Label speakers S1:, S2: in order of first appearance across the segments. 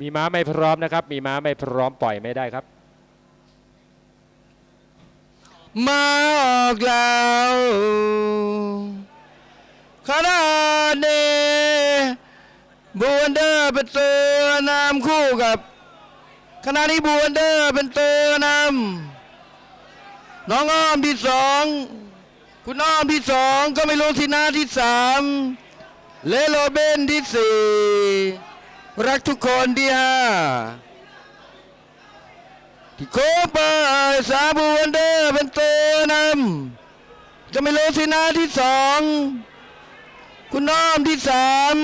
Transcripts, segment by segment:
S1: มีม้าไม่พร้อมนะครับ มีม้าไม่พร้อมปล่อยไม่ได้ครับ
S2: มาออกแล้วขณะนี้บูนเดอร์เป็นตัวนำคู่กับขณะนี้บูนเดอร์เป็นตัวนำน้องอ้อมที่สองคุณอ้อมที่สองก็ไม่รู้สินะที่สามเลโลเบนที่สี่ รักทุกคนที่ห้าที่โคปาสาบูวันเดอร์เป็นตัวนำจะไม่รู้สินะที่สองคุณน้อมที่สาม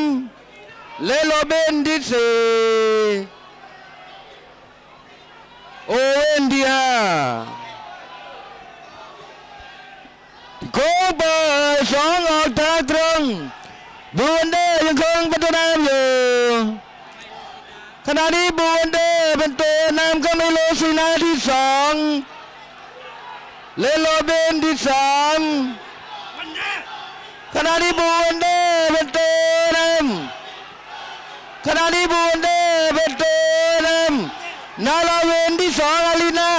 S2: เลโรเบนที่สี่โอเว่นที่ห้าที่โคปาสองออกทางตรงบูวันเดอร์ยังคงเป็นตัวนำอยู่ ณะนี้บูนเดเป็นตัวนำก็ไม่รู้สินะที่สองเลโลเบนที่สามขณะนี้บูนเดเป็นตัวนำขณะนี้บูนเดเป็นตัวนำนาลาเวนที่สองอาลีนา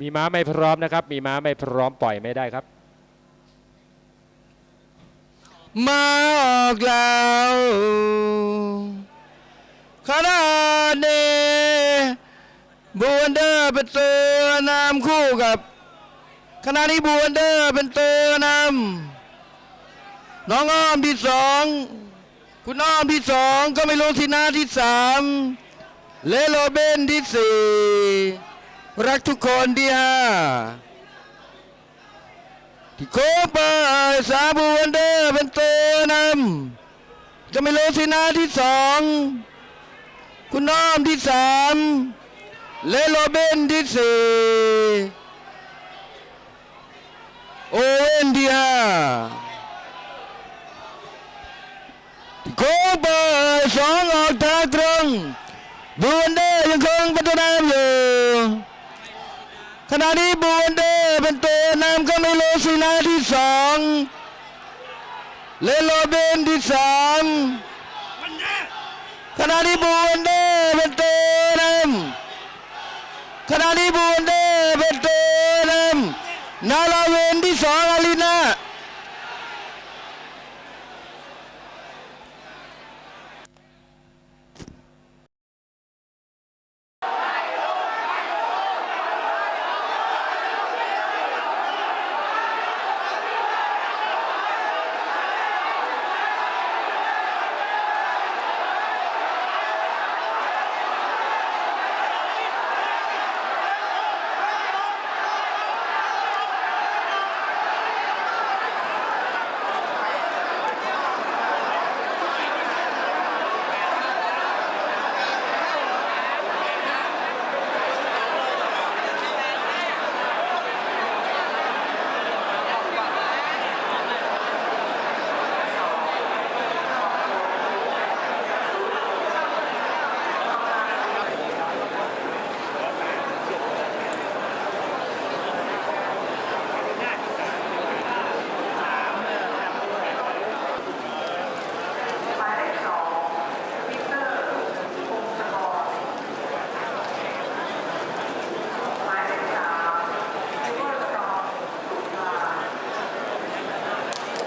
S1: มีม้าไม่พร้อมนะครับ มีม้าไม่พร้อมปล่อยไม่ได้ครับ
S2: มาออกแล้วขณะนี้บูนเดอร์เป็นตัวนำคู่กับขณะนี้บูนเดอร์เป็นตัวนำน้องอ้อมที่สองคุณอ้อมที่สองก็ไม่รู้สินะที่สามเลโลเบนที่สี่ รักทุกคนที่ห้าที่โคปาสาบูวันเดอร์เป็นตัวนำจะไม่รู้สินะที่สองคุณน้อมที่สามเลโรเบนที่สี่โอเว่นที่ห้าที่โคปาสองออกทางตรงบูวันเดอร์ยังคงเป็นตัวนำอยู่ ณะนี้บูนเดเป็นตัวนำก็ไม่รู้สินะที่สองเลโลเบนที่สามขณะนี้บูนเดเป็นตัวนำขณะนี้บูนเดเป็นตัวนำนาลาเวนที่สองอาลีนา